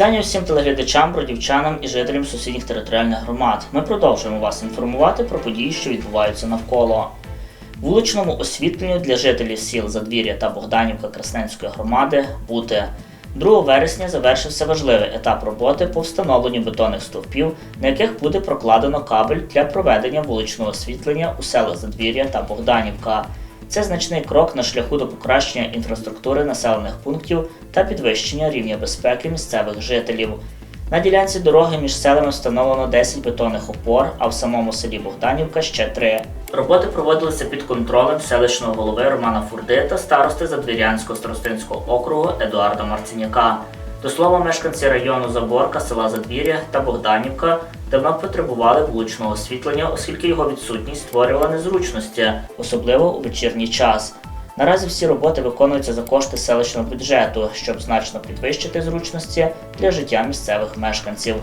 Вітання всім телеглядачам, бродівчанам і жителям сусідніх територіальних громад. Ми продовжуємо вас інформувати про події, що відбуваються навколо. Вуличному освітленню для жителів сіл Задвір'я та Богданівка Красненської громади бути. 2 вересня завершився важливий етап роботи по встановленню бетонних стовпів, на яких буде прокладено кабель для проведення вуличного освітлення у селах Задвір'я та Богданівка. Це значний крок на шляху до покращення інфраструктури населених пунктів та підвищення рівня безпеки місцевих жителів. На ділянці дороги між селами встановлено 10 бетонних опор, а в самому селі Богданівка ще 3. Роботи проводилися під контролем селищного голови Романа Фурди та старости Задвір'янського старостинського округу Едуарда Марциняка. До слова, мешканці району Заборка, села Задвір'я та Богданівка давно потребували вуличного освітлення, оскільки його відсутність створювала незручності, особливо у вечірній час. Наразі всі роботи виконуються за кошти селищного бюджету, щоб значно підвищити зручності для життя місцевих мешканців.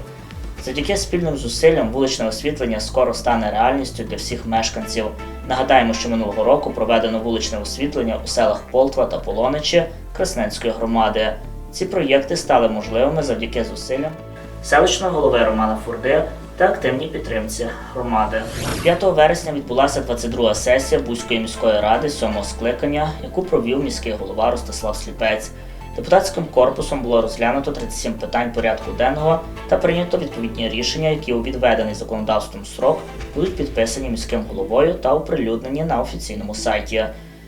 Завдяки спільним зусиллям вуличне освітлення скоро стане реальністю для всіх мешканців. Нагадаємо, що минулого року проведено вуличне освітлення у селах Полтва та Полоничі Красненської громади. Ці проєкти стали можливими завдяки зусиллям селищного голови Романа Фурди та активній підтримці громади. 5 вересня відбулася 22-га сесія Бузької міської ради 7-го скликання, яку провів міський голова Ростислав Сліпець. Депутатським корпусом було розглянуто 37 питань порядку денного та прийнято відповідні рішення, які у відведений законодавством срок будуть підписані міським головою та оприлюднені на офіційному сайті.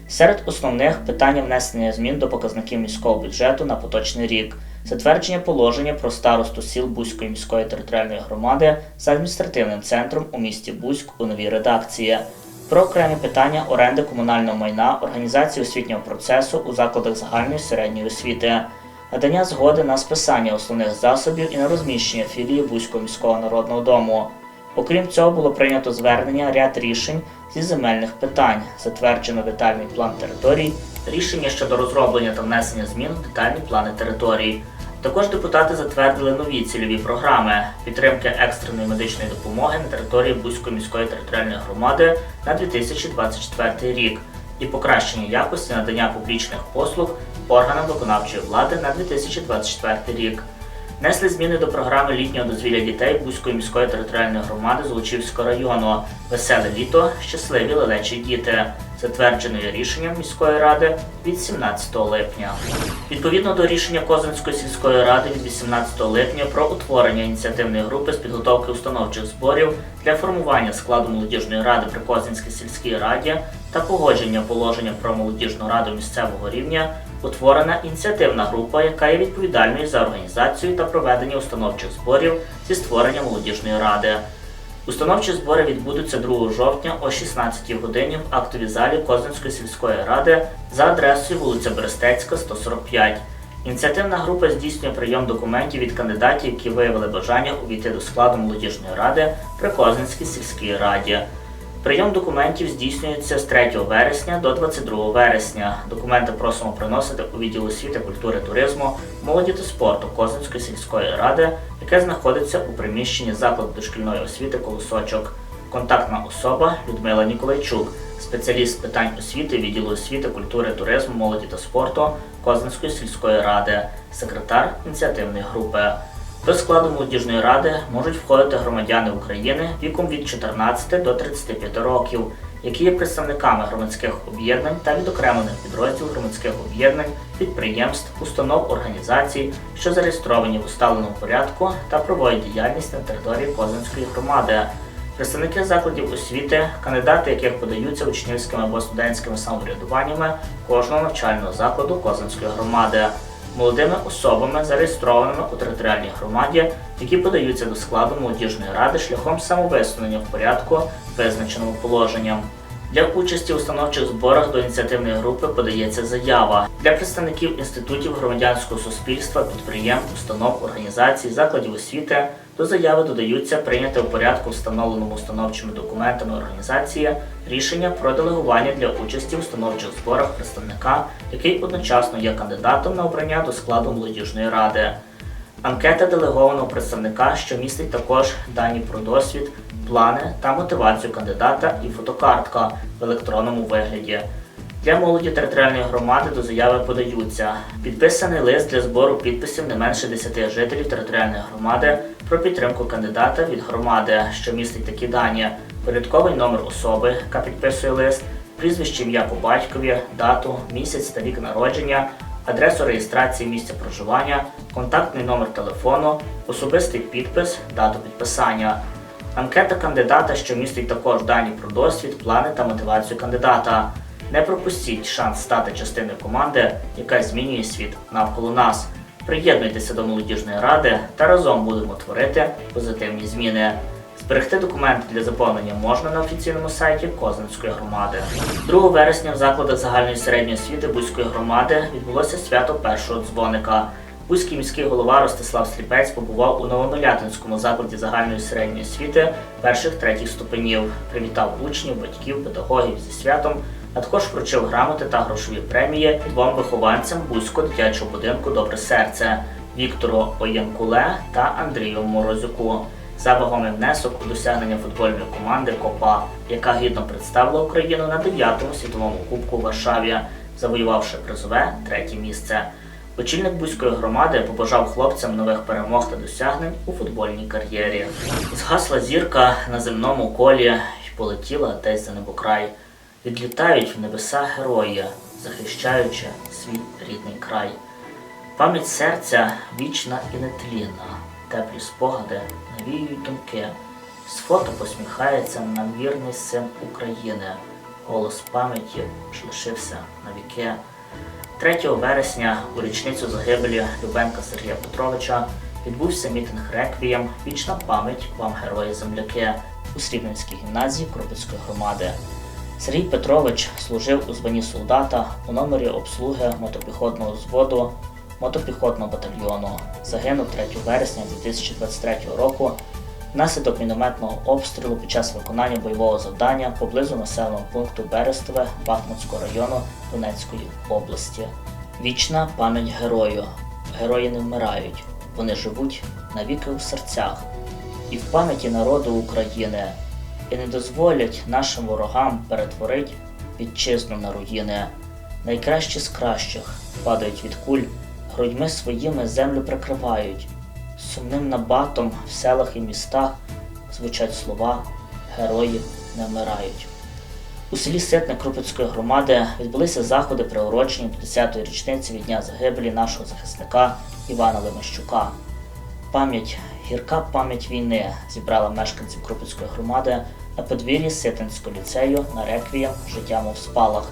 Серед основних питання внесення змін до показників міського бюджету на поточний рік, затвердження положення про старосту сіл Бузької міської територіальної громади з адміністративним центром у місті Бузьк у новій редакції, про окремі питання оренди комунального майна, організації освітнього процесу у закладах загальної середньої освіти, надання згоди на списання основних засобів і на розміщення філії Бузького міського народного дому. Окрім цього, було прийнято звернення ряд рішень зі земельних питань, затверджено детальний план територій, рішення щодо розроблення та внесення змін в детальні плани територій. Також депутати затвердили нові цільові програми підтримки екстреної медичної допомоги на території Бузької міської територіальної громади на 2024 рік і покращення якості надання публічних послуг органам виконавчої влади на 2024 рік. Внесли зміни до програми літнього дозвілля дітей Бузької міської територіальної громади Золочівського району Веселе літо, щасливі лелечі діти, затвердженої рішенням міської ради від 17 липня. Відповідно до рішення Козинської сільської ради від 18 липня про утворення ініціативної групи з підготовки установчих зборів для формування складу молодіжної ради при Козинській сільській раді та погодження положення про молодіжну раду місцевого рівня утворена ініціативна група, яка є відповідальною за організацію та проведення установчих зборів зі створення молодіжної ради. Установчі збори відбудуться 2 жовтня о 16 годині в актовій залі Козинської сільської ради за адресою вулиця Берестецька, 145. Ініціативна група здійснює прийом документів від кандидатів, які виявили бажання увійти до складу молодіжної ради при Козинській сільській раді. Прийом документів здійснюється з 3 вересня до 22 вересня. Документи просимо приносити у відділ освіти, культури, туризму, молоді та спорту Козинської сільської ради, яке знаходиться у приміщенні закладу дошкільної освіти Колосочок. Контактна особа Людмила Ніколайчук, спеціаліст з питань освіти, відділу освіти, культури, туризму, молоді та спорту Козинської сільської ради, секретар ініціативної групи. До складу молодіжної ради можуть входити громадяни України віком від 14 до 35 років, які є представниками громадських об'єднань та відокремлених підрозділів громадських об'єднань, підприємств, установ, організацій, що зареєстровані в усталеному порядку та проводять діяльність на території Козинської громади. Представники закладів освіти, кандидати, яких подаються учнівськими або студентськими самоврядуваннями кожного навчального закладу Козинської громади молодими особами, зареєстрованими у територіальній громаді, які подаються до складу молодіжної ради шляхом самовисунення в порядку, визначеному положенням. Для участі у установчих зборах до ініціативної групи подається заява для представників інститутів громадянського суспільства, підприємств, установ, організацій, закладів освіти. До заяви додаються прийняти у порядку, встановленому установчими документами організації, рішення про делегування для участі в установчих зборах представника, який одночасно є кандидатом на обрання до складу молодіжної ради. Анкета делегованого представника, що містить також дані про досвід, плани та мотивацію кандидата і фотокартка в електронному вигляді. Для молоді територіальної громади до заяви подаються підписаний лист для збору підписів не менше 10 жителів територіальної громади про підтримку кандидата від громади, що містить такі дані: порядковий номер особи, яка підписує лист, прізвище ім'я по батькові, дату, місяць та рік народження, адресу реєстрації місця проживання, контактний номер телефону, особистий підпис, дату підписання. Анкета кандидата, що містить також дані про досвід, плани та мотивацію кандидата. Не пропустіть шанс стати частиною команди, яка змінює світ навколо нас. Приєднуйтеся до молодіжної ради та разом будемо творити позитивні зміни. Зберегти документи для заповнення можна на офіційному сайті Козинської громади. 2 вересня в закладах загальної середньої освіти Бузької громади відбулося свято першого дзвоника. Бузький міський голова Ростислав Сліпець побував у Новомилятинському закладі загальної середньої освіти перших третіх ступенів, привітав учнів, батьків, педагогів зі святом, а також вручив грамоти та грошові премії двом вихованцям Бузького дитячого будинку Добре серце Віктору Оєнкуле та Андрію Морозюку за вагомий внесок у досягнення футбольної команди КОПА, яка гідно представила Україну на 9-му світовому кубку у Варшаві, завоювавши призове третє місце. Очільник Бузької громади побажав хлопцям нових перемог та досягнень у футбольній кар'єрі. Згасла зірка на земному колі й полетіла десь за небокрай. Відлітають в небеса герої, захищаючи свій рідний край. Пам'ять серця вічна і нетлінна, теплі спогади навіюють думки. З фото посміхається нам вірний син України. Голос пам'яті ж лишився навіки. 3 вересня у річницю загибелі Любенка Сергія Петровича відбувся мітинг реквієм Вічна пам'ять вам герої земляки у Срібненській гімназії Кропицької громади. Сергій Петрович служив у званні солдата у номері обслуги мотопіхотного взводу мотопіхотного батальйону. Загинув 3 вересня 2023 року внаслідок мінометного обстрілу під час виконання бойового завдання поблизу населеного пункту Берестове Бахмутського району Донецької області. Вічна пам'ять герою. Герої не вмирають, вони живуть навіки у серцях і в пам'яті народу України і не дозволять нашим ворогам перетворить вітчизну на руїни. Найкращі з кращих падають від куль, грудьми своїми землю прикривають. Сумним набатом в селах і містах звучать слова Герої не вмирають. У селі Ситне Крупицької громади відбулися заходи, приурочені до 10-ї річниці від дня загибелі нашого захисника Івана Лемещука. Пам'ять, гірка пам'ять війни зібрала мешканців Крупицької громади на подвір'ї Ситинського ліцею на реквієм Життя мов спалах,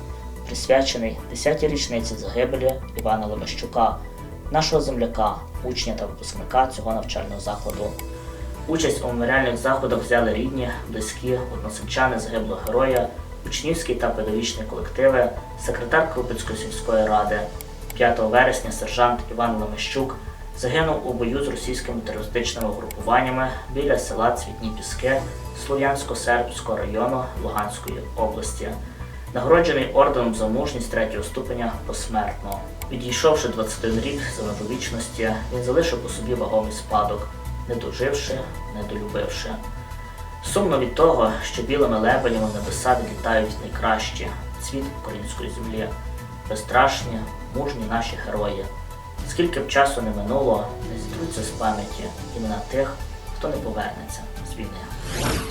присвячений 10-й річниці загибелі Івана Лемещука, нашого земляка, учня та випускника цього навчального закладу. Участь у меморіальних заходах взяли рідні, близькі, односельчани загиблого героя, учнівські та педагогічні колективи, секретар Крупицької сільської ради. 5 вересня сержант Іван Лемещук загинув у бою з російськими терористичними угрупуваннями біля села Цвітні Піски Слов'янсько-Сербського району Луганської області. Нагороджений орденом за мужність третього ступеня посмертно. Відійшовши 21 рік за межу він залишив по собі вагомий спадок, не доживши, не долюбивши. Сумно від того, що білими лебедями в небеса відлітають найкращі цвіт української землі, безстрашні, мужні наші герої. Скільки б часу не минуло, не зітруться з пам'яті імена тих, хто не повернеться з війни.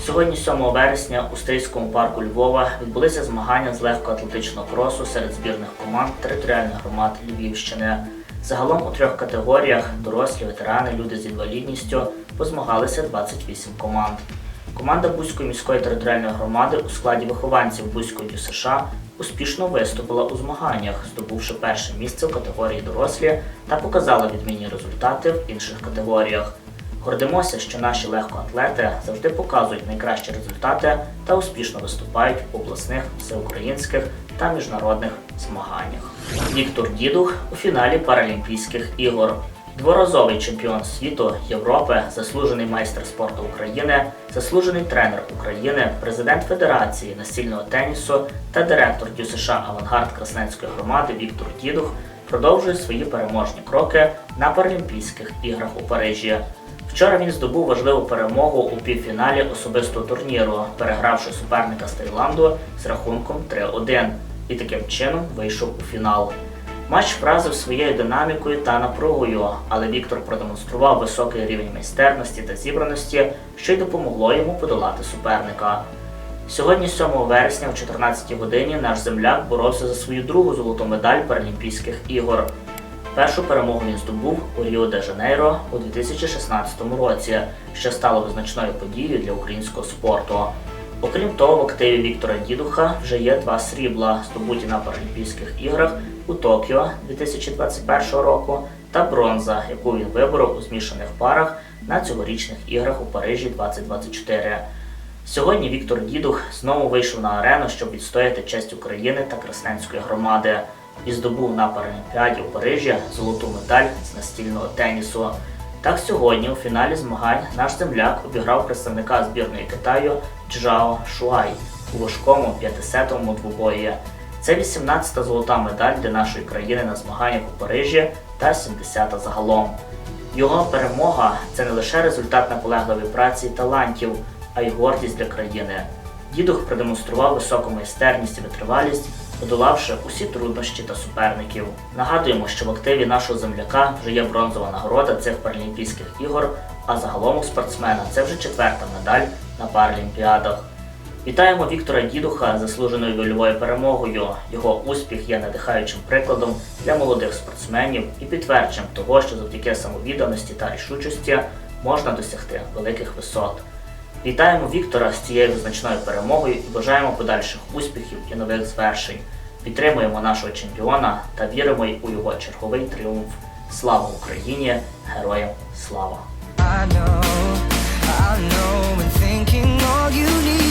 Сьогодні, 7 вересня, у Стрийському парку Львова відбулися змагання з легкоатлетичного кросу серед збірних команд територіальних громад Львівщини. Загалом у трьох категоріях дорослі, ветерани, люди з інвалідністю позмагалися 28 команд. Команда Бузької міської територіальної громади у складі вихованців Бузької ДЮСШ успішно виступила у змаганнях, здобувши перше місце в категорії дорослі та показала відмінні результати в інших категоріях. Гордимося, що наші легкоатлети завжди показують найкращі результати та успішно виступають в обласних, всеукраїнських та міжнародних змаганнях. Віктор Дідух у фіналі Паралімпійських ігор. Дворазовий чемпіон світу, Європи, заслужений майстер спорту України, заслужений тренер України, президент Федерації настільного тенісу та директор ДЮСШ Авангард Красненської громади Віктор Дідух продовжує свої переможні кроки на Паралімпійських іграх у Парижі. Вчора він здобув важливу перемогу у півфіналі особистого турніру, перегравши суперника з Таїланду з рахунком 3-1. і таким чином вийшов у фінал. Матч вразив своєю динамікою та напругою, але Віктор продемонстрував високий рівень майстерності та зібраності, що й допомогло йому подолати суперника. Сьогодні, 7 вересня, о 14 годині, наш земляк боровся за свою другу золоту медаль Паралімпійських ігор. Першу перемогу він здобув у Ріо де Жанейро у 2016 році, що стало визначною подією для українського спорту. Окрім того, в активі Віктора Дідуха вже є два срібла, здобуті на Паралімпійських іграх у Токіо 2021 року, та бронза, яку він виборов у змішаних парах на цьогорічних іграх у Парижі 2024. Сьогодні Віктор Дідух знову вийшов на арену, щоб відстояти честь України та Красненської громади і здобув на Паралімпіаді у Парижі золоту медаль з настільного тенісу. Так сьогодні у фіналі змагань наш земляк обіграв представника збірної Китаю Джао Шуай у важкому 500-му двобої. Це 18-та золота медаль для нашої країни на змаганнях у Парижі та 70-та загалом. Його перемога це не лише результат наполегливої праці і талантів, а й гордість для країни. Дідух продемонстрував високу майстерність і витривалість, подолавши усі труднощі та суперників. Нагадуємо, що в активі нашого земляка вже є бронзова нагорода цих паралімпійських ігор, а загалом у спортсмена це вже четверта медаль на паралімпіадах. Вітаємо Віктора Дідуха заслуженою вольовою перемогою. Його успіх є надихаючим прикладом для молодих спортсменів і підтвердженням того, що завдяки самовідданості та рішучості можна досягти великих висот. Вітаємо Віктора з цією визначною перемогою і бажаємо подальших успіхів і нових звершень. Підтримуємо нашого чемпіона та віримо у його черговий тріумф. Слава Україні! Героям слава! I know, I know, you need